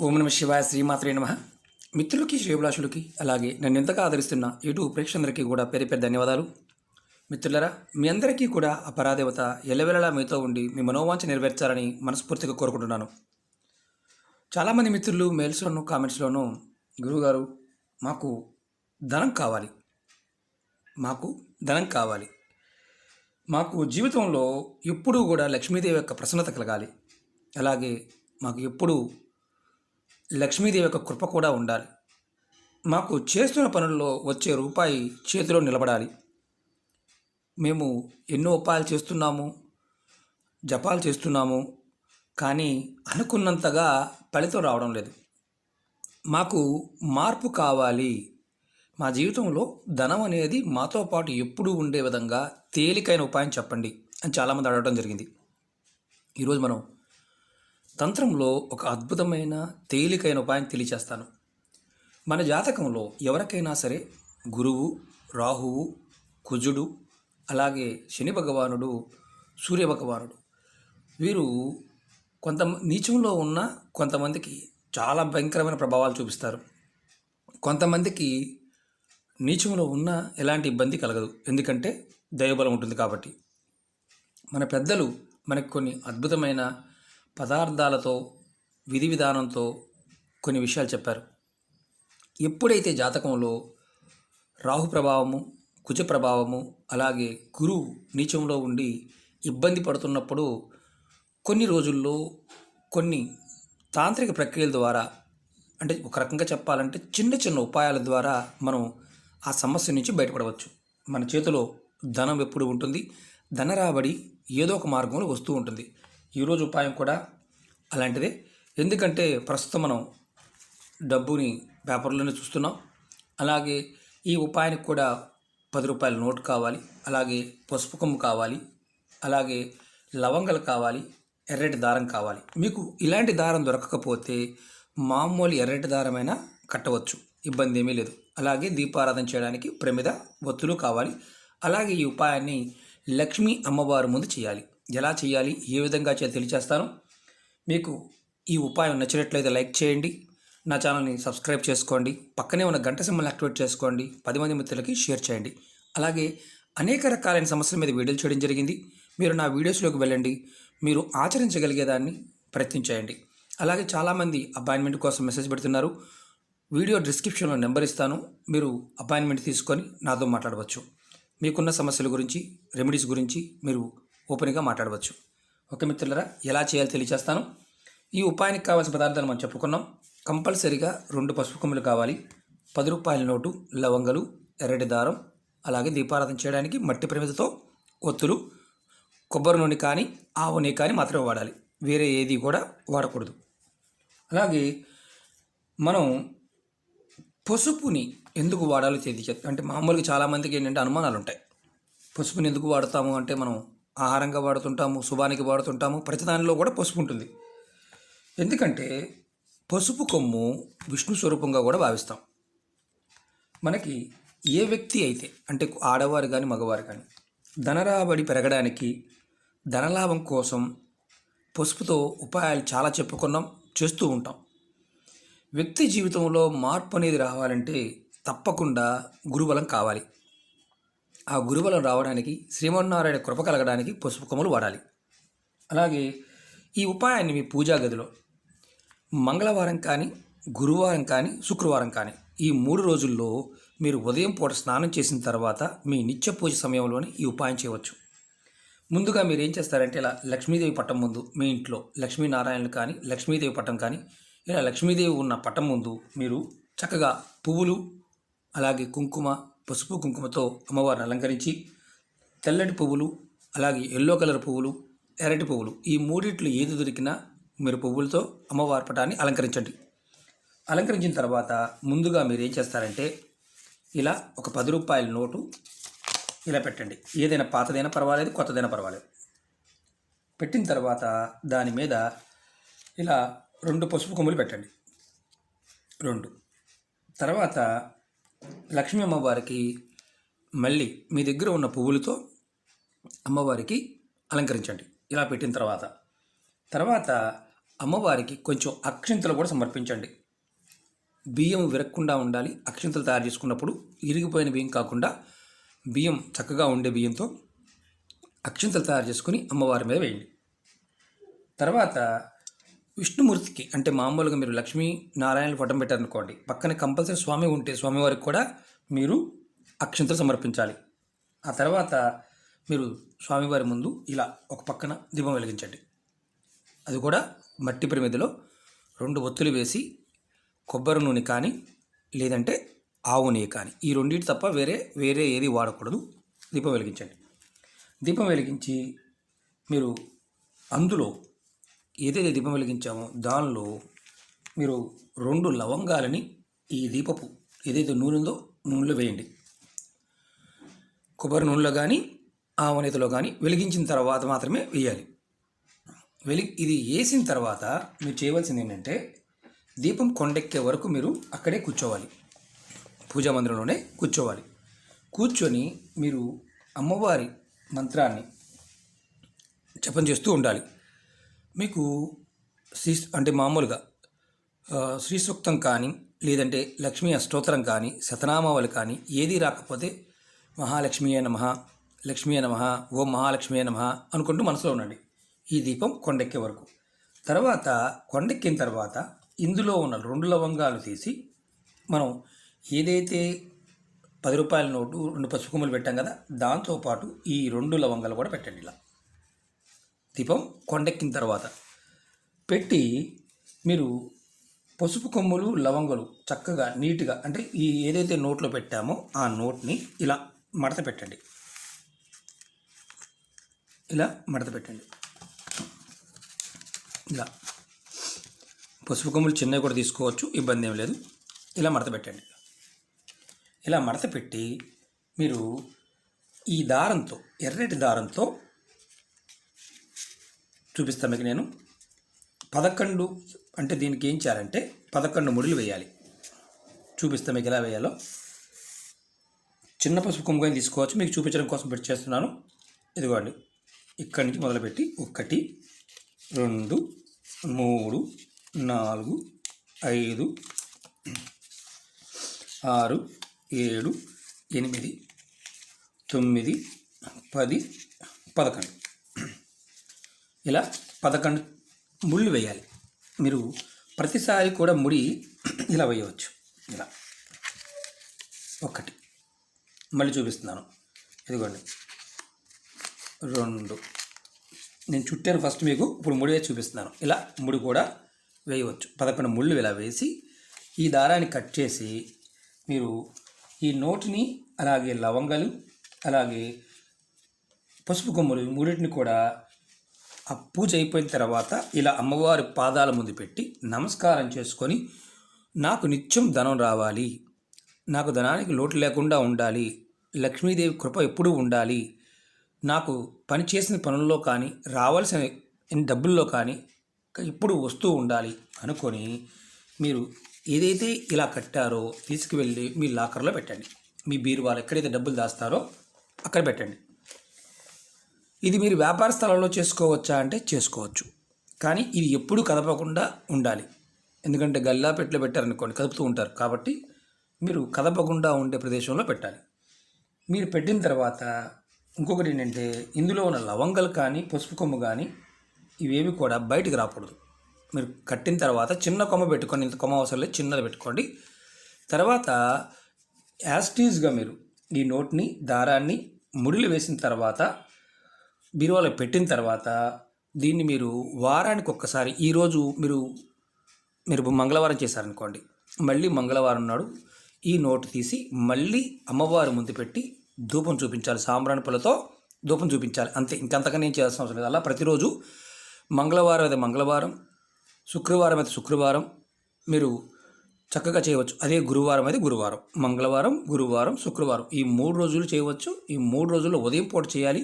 ఓం నమ శివాయ శ్రీమాత్రే నమ. మిత్రులకి శ్రేభిలాషులకి అలాగే నన్ను ఎంతగా ఆదరిస్తున్న యూట్యూబ్ ప్రేక్షకులందరికీ కూడా పేరు పేరు ధన్యవాదాలు. మిత్రులరా మీ అందరికీ కూడా ఆ పరాదేవత ఎల్లవెల్లలా మీతో ఉండి మీ మనోవాంఛ నెరవేర్చాలని మనస్ఫూర్తిగా కోరుకుంటున్నాను. చాలామంది మిత్రులు మెయిల్స్లోనూ కామెంట్స్లోనూ గురువుగారు మాకు ధనం కావాలి. మాకు ధనం కావాలి. మాకు జీవితంలో ఎప్పుడూ కూడా లక్ష్మీదేవి యొక్క ప్రసన్నత కలగాలి. అలాగే మాకు ఎప్పుడూ లక్ష్మీదేవి యొక్క కృప కూడా ఉండాలి. మాకు చేస్తున్న పనుల్లో వచ్చే రూపాయి చేతిలో నిలబడాలి. మేము ఎన్నో ఉపాయాలు చేస్తున్నాము జపాలు చేస్తున్నాము కానీ అనుకున్నంతగా ఫలితం రావడం లేదు. మాకు మార్పు కావాలి. మా జీవితంలో ధనం అనేది మాతో పాటు ఎప్పుడూ ఉండే విధంగా తేలికైన ఉపాయం చెప్పండి అని చాలామంది అడగడం జరిగింది. ఈరోజు మనం తంత్రంలో ఒక అద్భుతమైన తేలికైన ఉపాయం తెలియచేస్తాను. మన జాతకంలో ఎవరికైనా సరే గురువు రాహువు కుజుడు అలాగే శని భగవానుడు సూర్య భగవానుడు వీరు కొంత నీచంలో ఉన్న కొంతమందికి చాలా భయంకరమైన ప్రభావాలు చూపిస్తారు. కొంతమందికి నీచంలో ఉన్న ఎలాంటి ఇబ్బంది కలగదు. ఎందుకంటే దైవబలం ఉంటుంది కాబట్టి. మన పెద్దలు మనకు కొన్ని అద్భుతమైన పదార్థాలతో విధి విధానంతో కొన్ని విషయాలు చెప్పారు. ఎప్పుడైతే జాతకంలో రాహు ప్రభావము కుజ ప్రభావము అలాగే గురువు నీచంలో ఉండి ఇబ్బంది పడుతున్నప్పుడు కొన్ని రోజుల్లో కొన్ని తాంత్రిక ప్రక్రియల ద్వారా అంటే ఒక రకంగా చెప్పాలంటే చిన్న చిన్న ఉపాయాల ద్వారా మనం ఆ సమస్య నుంచి బయటపడవచ్చు. మన చేతిలో ధనం ఎప్పుడు ఉంటుంది? ధన రాబడి ఏదో ఒక మార్గంలో వస్తూ ఉంటుంది. ఈరోజు ఉపాయం కూడా అలాంటిదే. ఎందుకంటే ప్రస్తుతం మనం డబ్బుని పేపర్లోనే చూస్తున్నాం. అలాగే ఈ ఉపాయానికి కూడా పది రూపాయల నోటు కావాలి. అలాగే పసుపు కొమ్ము కావాలి. అలాగే లవంగలు కావాలి. ఎర్రటి దారం కావాలి. మీకు ఇలాంటి దారం దొరకకపోతే మామూలు ఎర్రటి దారమైనా కట్టవచ్చు. ఇబ్బంది ఏమీ లేదు. అలాగే దీపారాధన చేయడానికి ప్రమిద ఒత్తులు కావాలి. అలాగే ఈ ఉపాయాన్ని లక్ష్మీ అమ్మవారి ముందు చేయాలి. ఎలా చేయాలి ఏ విధంగా చేయాలి తెలియచేస్తాను. మీకు ఈ ఉపాయం నచ్చినట్లయితే లైక్ చేయండి. నా ఛానల్ని సబ్స్క్రైబ్ చేసుకోండి. పక్కనే ఉన్న గంట సింబల్ యాక్టివేట్ చేసుకోండి. పది మంది మిత్రులకి షేర్ చేయండి. అలాగే అనేక రకాలైన సమస్యల మీద వీడియోలు చేయడం జరిగింది. మీరు నా వీడియోస్లోకి వెళ్ళండి. మీరు ఆచరించగలిగేదాన్ని ప్రయత్నించేయండి అలాగే చాలామంది అపాయింట్మెంట్ కోసం మెసేజ్ పెడుతున్నారు. వీడియో డిస్క్రిప్షన్లో నెంబర్ ఇస్తాను. మీరు అపాయింట్మెంట్ తీసుకొని నాతో మాట్లాడవచ్చు. మీకున్న సమస్యల గురించి రెమెడీస్ గురించి మీరు ఓపెన్గా మాట్లాడవచ్చు. ఓకే మిత్రులరా ఎలా చేయాలో తెలియచేస్తాను ఈ ఉపాయానికి కావాల్సిన పదార్థాలు మనం చెప్పుకున్నాం. కంపల్సరీగా రెండు పసుపు కొమ్ములు కావాలి. పది రూపాయల నోటు లవంగలు ఎర్రటి దారం అలాగే దీపారాధన చేయడానికి మట్టి ప్రమిదతో ఒత్తులు కొబ్బరి నూనె కానీ ఆవు నూనె కానీ మాత్రమే వాడాలి. వేరే ఏది కూడా వాడకూడదు. అలాగే మనం పసుపుని ఎందుకు వాడాలో తెలియ అంటే మామూలుగా చాలామందికి ఏంటంటే అనుమానాలు ఉంటాయి పసుపుని ఎందుకు వాడతాము అంటే మనం ఆహారంగా వాడుతుంటాము శుభానికి వాడుతుంటాము ప్రతిదానిలో కూడా పసుపు ఉంటుంది ఎందుకంటే పసుపు కొమ్ము విష్ణు స్వరూపంగా కూడా భావిస్తాం. మనకి ఏ వ్యక్తి అయితే అంటే ఆడవారు కానీ మగవారు కానీ ధనరాబడి పెరగడానికి ధనలాభం కోసం పసుపుతో ఉపాయాలు చాలా చెప్పుకున్నాం చేస్తూ ఉంటాం. వ్యక్తి జీవితంలో మార్పు అనేది రావాలంటే తప్పకుండా గురుబలం కావాలి. ఆ గురుబలం రావడానికి శ్రీమన్నారాయణ కృప కలగడానికి పసుపు కొమ్మలు వాడాలి. అలాగే ఈ ఉపాయాన్ని మీ పూజా గదిలో మంగళవారం కానీ గురువారం కానీ శుక్రవారం కానీ ఈ మూడు రోజుల్లో మీరు ఉదయం పూట స్నానం చేసిన తర్వాత మీ నిత్య పూజ సమయంలోనే ఈ ఉపాయం చేయవచ్చు. ముందుగా మీరు ఏం చేస్తారంటే ఇలా లక్ష్మీదేవి పట్టం ముందు మీ ఇంట్లో లక్ష్మీనారాయణలు కానీ లక్ష్మీదేవి పట్టం కానీ ఇలా లక్ష్మీదేవి ఉన్న పట్టం ముందు మీరు చక్కగా పువ్వులు అలాగే కుంకుమ పసుపు కుంకుమతో అమ్మవారిని అలంకరించి తెల్లటి పువ్వులు అలాగే ఎల్లో కలర్ పువ్వులు ఎర్రటి పువ్వులు ఈ మూడిట్లు ఏది దొరికినా మీరు పువ్వులతో అమ్మవారి పటాన్ని అలంకరించండి. అలంకరించిన తర్వాత ముందుగా మీరు ఏం చేస్తారంటే ఇలా ఒక పది రూపాయల నోటు ఇలా పెట్టండి. ఏదైనా పాతదైనా పర్వాలేదు కొత్తదైనా పర్వాలేదు. పెట్టిన తర్వాత దాని మీద ఇలా రెండు పసుపు కొమ్ములు పెట్టండి. రెండు. తర్వాత లక్ష్మీ అమ్మవారికి మళ్ళీ మీ దగ్గర ఉన్న పువ్వులతో అమ్మవారికి అలంకరించండి. ఇలా పెట్టిన తర్వాత తర్వాత అమ్మవారికి కొంచెం అక్షింతలు కూడా సమర్పించండి. బియ్యం విరక్కుండా ఉండాలి. అక్షింతలు తయారు చేసుకున్నప్పుడు ఇరిగిపోయిన బియ్యం కాకుండా బియ్యం చక్కగా ఉండే బియ్యంతో అక్షింతలు తయారు చేసుకుని అమ్మవారి మీద వేయండి. తర్వాత విష్ణుమూర్తికి అంటే మామూలుగా మీరు లక్ష్మీ నారాయణ పటం పెట్టారనుకోండి పక్కన కంపల్సరీ స్వామి ఉంటే స్వామివారికి కూడా మీరు అక్షంతలు సమర్పించాలి. ఆ తర్వాత మీరు స్వామివారి ముందు ఇలా ఒక పక్కన దీపం వెలిగించండి. అది కూడా మట్టి ప్రమిదిలో రెండు ఒత్తులు వేసి కొబ్బరి నూనె కానీ లేదంటే ఆవు నెయ్యి కానీ ఈ రెండింటి తప్ప వేరే వేరే ఏది వాడకూడదు. దీపం వెలిగించండి. దీపం వెలిగించి మీరు అందులో ఏదైతే దీపం వెలిగించామో దానిలో మీరు రెండు లవంగాలని ఈ దీపపు ఏదైతే నూనె ఉందో నూనెలో వేయండి. కొబ్బరి నూనెలో కానీ ఆవనేతలో కానీ వెలిగించిన తర్వాత మాత్రమే వేయాలి. వెలి ఇది వేసిన తర్వాత మీరు చేయవలసింది ఏంటంటే దీపం కొండెక్కే వరకు మీరు అక్కడే కూర్చోవాలి. పూజా మందిరంలోనే కూర్చోవాలి. కూర్చొని మీరు అమ్మవారి మంత్రాన్ని జపం చేస్తూ ఉండాలి. మీకు శ్రీ అంటే మామూలుగా శ్రీ సూక్తం కానీ లేదంటే లక్ష్మీ అష్టోత్తరం కానీ శతనామావళి కానీ ఏది రాకపోతే మహాలక్ష్మీ నమః లక్ష్మీ నమః ఓం మహాలక్ష్మీ నమః అనుకుంటూ మనసులో ఉండండి. ఈ దీపం కొండెక్కే వరకు. తర్వాత కొండెక్కిన తర్వాత ఇందులో ఉన్న రెండు లవంగాలు తీసి మనం ఏదైతే పది రూపాయల నోటు రెండు పసుపు కొమ్మలు పెట్టాం కదా దాంతోపాటు ఈ రెండు లవంగాలు కూడా పెట్టండి ఇలా. దీపం కొండెక్కిన తర్వాత పెట్టి మీరు పసుపు కొమ్ములు లవంగులు చక్కగా నీట్గా అంటే ఈ ఏదైతే నోట్లో పెట్టామో ఆ నోట్ని ఇలా మడత పెట్టండి. ఇలా మడత పెట్టండి. ఇలా. పసుపు కొమ్ములు చిన్నవి కూడా తీసుకోవచ్చు ఇబ్బంది ఏం లేదు. ఇలా మడత పెట్టండి. ఇలా మడత పెట్టి మీరు ఈ దారంతో ఎర్రటి దారంతో చూపిస్తాను మీకు నేను. పదకొండు అంటే దీనికి ఏం చేయాలంటే పదకొండు ముడులు వేయాలి. చూపిస్తాను మీకు ఎలా వేయాలో. చిన్న పసుపు కొమ్ముగా తీసుకోవచ్చు. మీకు చూపించడం కోసం పెట్టి చేస్తున్నాను. ఇదిగోండి. ఇక్కడి నుంచి మొదలుపెట్టి ఒకటి రెండు మూడు నాలుగు ఐదు ఆరు ఏడు ఎనిమిది తొమ్మిది పది పదకొండు. ఇలా పదకొండు ముళ్ళు వేయాలి. మీరు ప్రతిసారి కూడా ముడి ఇలా వేయవచ్చు. ఇలా. ఒకటి. మళ్ళీ చూపిస్తున్నాను. ఇదిగోండి. రెండు. నేను చుట్టాను ఫస్ట్ మీకు ఇప్పుడు ముడి వేసి చూపిస్తున్నాను. ఇలా ముడి కూడా వేయవచ్చు. పదకొండు ముళ్ళు ఇలా వేసి ఈ దారాన్ని కట్ చేసి మీరు ఈ నోటిని అలాగే లవంగాలు అలాగే పసుపు కొమ్ములు మూడింటిని కూడా ఆ పూజ అయిపోయిన తర్వాత ఇలా అమ్మవారి పాదాల ముందు పెట్టి నమస్కారం చేసుకొని నాకు నిత్యం ధనం రావాలి. నాకు ధనానికి లోటు లేకుండా ఉండాలి. లక్ష్మీదేవి కృప ఎప్పుడూ ఉండాలి. నాకు పని చేసిన పనుల్లో కానీ రావాల్సిన డబ్బుల్లో కానీ ఇప్పుడు వస్తూ ఉండాలి అనుకొని మీరు ఏదైతే ఇలా కట్టారో తీసుకువెళ్ళి మీ లాకర్లో పెట్టండి. మీ బీరువాలు ఎక్కడైతే డబ్బులు దాస్తారో అక్కడ పెట్టండి. ఇది మీరు వ్యాపార స్థలంలో చేసుకోవచ్చా అంటే చేసుకోవచ్చు. కానీ ఇది ఎప్పుడూ కదపకుండా ఉండాలి. ఎందుకంటే గల్లా పెట్టలో పెట్టారనుకోండి కదుపుతూ ఉంటారు. కాబట్టి మీరు కదపకుండా ఉండే ప్రదేశంలో పెట్టాలి. మీరు పెట్టిన తర్వాత ఇంకొకటి ఏంటంటే ఇందులో ఉన్న లవంగలు కానీ పసుపు కొమ్ము కానీ ఇవేవి కూడా బయటికి రాకూడదు. మీరు కట్టిన తర్వాత చిన్న కొమ్మ పెట్టుకొని ఇంత కొమ్మ అవసరం లేదు చిన్నది పెట్టుకోండి. తర్వాత యాస్టీజ్గా మీరు ఈ నోట్ని దారాన్ని ముడిలు వేసిన తర్వాత బీరువాలో పెట్టిన తర్వాత దీన్ని మీరు వారానికి ఒక్కసారి ఈరోజు మీరు మీరు మంగళవారం చేశారనుకోండి మళ్ళీ మంగళవారం నాడు ఈ నోటు తీసి మళ్ళీ అమ్మవారి ముందు పెట్టి ధూపం చూపించాలి సాంబ్రాణి పూలతో ధూపం చూపించాలి. అంతే ఇంకంతకన్నా ఏం చేయాల్సిన అవసరం లేదు. అలా ప్రతిరోజు మంగళవారం అయితే మంగళవారం శుక్రవారం అయితే శుక్రవారం మీరు చక్కగా చేయవచ్చు. అదే గురువారం అయితే గురువారం మంగళవారం గురువారం శుక్రవారం. ఈ మూడు రోజులు చేయవచ్చు. ఈ మూడు రోజుల్లో ఉదయం పూట చేయాలి.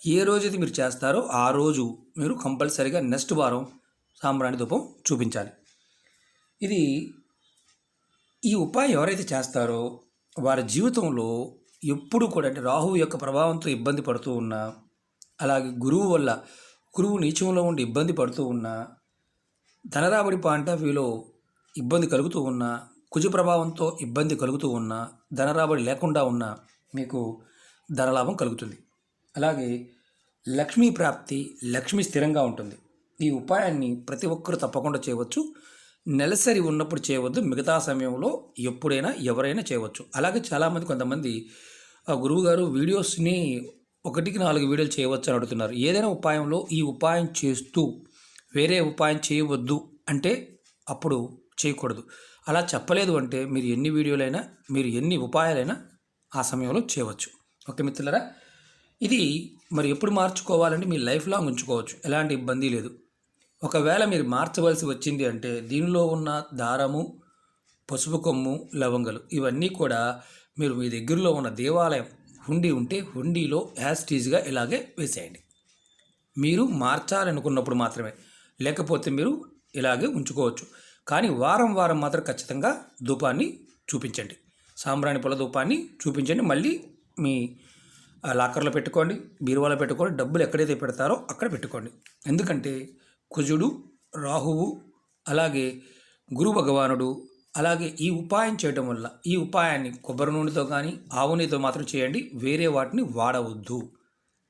ఏ రోజైతే మీరు చేస్తారో ఆ రోజు మీరు కంపల్సరీగా నెక్స్ట్ వారం సాంబ్రాణి ధూపం చూపించాలి. ఇది ఈ ఉపాయం ఎవరైతే చేస్తారో వారి జీవితంలో ఎప్పుడు కూడా అంటే రాహువు యొక్క ప్రభావంతో ఇబ్బంది పడుతూ ఉన్నా అలాగే గురువు వల్ల గురువు నీచంలో ఉండి ఇబ్బంది పడుతూ ఉన్నా ధనరాబడి పాయింట్ ఆఫ్ వ్యూలో ఇబ్బంది కలుగుతూ ఉన్నా కుజ ప్రభావంతో ఇబ్బంది కలుగుతూ ఉన్నా ధనరాబడి లేకుండా ఉన్నా మీకు ధనలాభం కలుగుతుంది. అలాగే లక్ష్మీ ప్రాప్తి లక్ష్మి స్థిరంగా ఉంటుంది. ఈ ఉపాయాన్ని ప్రతి ఒక్కరూ తప్పకుండా చేయవచ్చు. నెలసరి ఉన్నప్పుడు చేయవద్దు. మిగతా సమయంలో ఎప్పుడైనా ఎవరైనా చేయవచ్చు. అలాగే చాలామంది కొంతమంది ఆ గురువుగారు వీడియోస్ని ఒకటికి నాలుగు వీడియోలు చేయవచ్చు అని అడుగుతున్నారు. ఏదైనా ఉపాయంలో ఈ ఉపాయం చేస్తూ వేరే ఉపాయం చేయవద్దు అంటే అప్పుడు చేయకూడదు. అలా చెప్పలేదు అంటే మీరు ఎన్ని వీడియోలైనా మీరు ఎన్ని ఉపాయాలైనా ఆ సమయంలో చేయవచ్చు. ఓకే మిత్రులరా ఇది మరి ఎప్పుడు మార్చుకోవాలంటే మీ లైఫ్ లాంగ్ ఉంచుకోవచ్చు. ఎలాంటి ఇబ్బంది లేదు. ఒకవేళ మీరు మార్చవలసి వచ్చింది అంటే దీనిలో ఉన్న దారము పసుపు కొమ్ము లవంగలు ఇవన్నీ కూడా మీరు మీ దగ్గరలో ఉన్న దేవాలయం హుండీ ఉంటే హుండీలో యాస్టీజ్గా ఇలాగే వేసేయండి. మీరు మార్చాలనుకున్నప్పుడు మాత్రమే. లేకపోతే మీరు ఇలాగే ఉంచుకోవచ్చు. కానీ వారం వారం మాత్రం ఖచ్చితంగా ధూపాన్ని చూపించండి. సాంబ్రాణి పొల ధూపాన్ని చూపించండి. మళ్ళీ మీ లాకర్లో పెట్టుకోండి బీరువాలో పెట్టుకోండి డబ్బులు ఎక్కడైతే పెడతారో అక్కడ పెట్టుకోండి. ఎందుకంటే కుజుడు రాహువు అలాగే గురు భగవానుడు అలాగే ఈ ఉపాయం చేయడం వల్ల ఈ ఉపాయాన్ని కొబ్బరి నూనెతో కానీ ఆవు నూనెతో మాత్రం చేయండి వేరే వాటిని వాడవద్దు.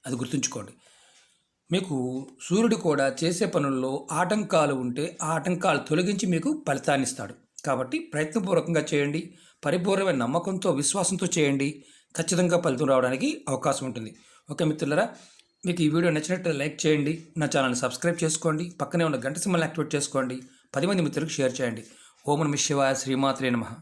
అది గుర్తుంచుకోండి. మీకు సూర్యుడు కూడా చేసే పనుల్లో ఆటంకాలు ఉంటే ఆ ఆటంకాలు తొలగించి మీకు ఫలితాన్ని ఇస్తాడు. కాబట్టి ప్రయత్నపూర్వకంగా చేయండి పరిపూర్ణమైన నమ్మకంతో విశ్వాసంతో చేయండి. ఖచ్చితంగా ఫలితం రావడానికి అవకాశం ఉంటుంది. ఓకే మిత్రులరా మీకు ఈ వీడియో నచ్చినట్టు లైక్ చేయండి నా ఛానల్ని సబ్స్క్రైబ్ చేసుకోండి పక్కనే ఉన్న గంట సింబల్ని యాక్టివేట్ చేసుకోండి పది మంది మిత్రులకు షేర్ చేయండి. ఓం నమ శివాయ శ్రీమాత్రే నమః.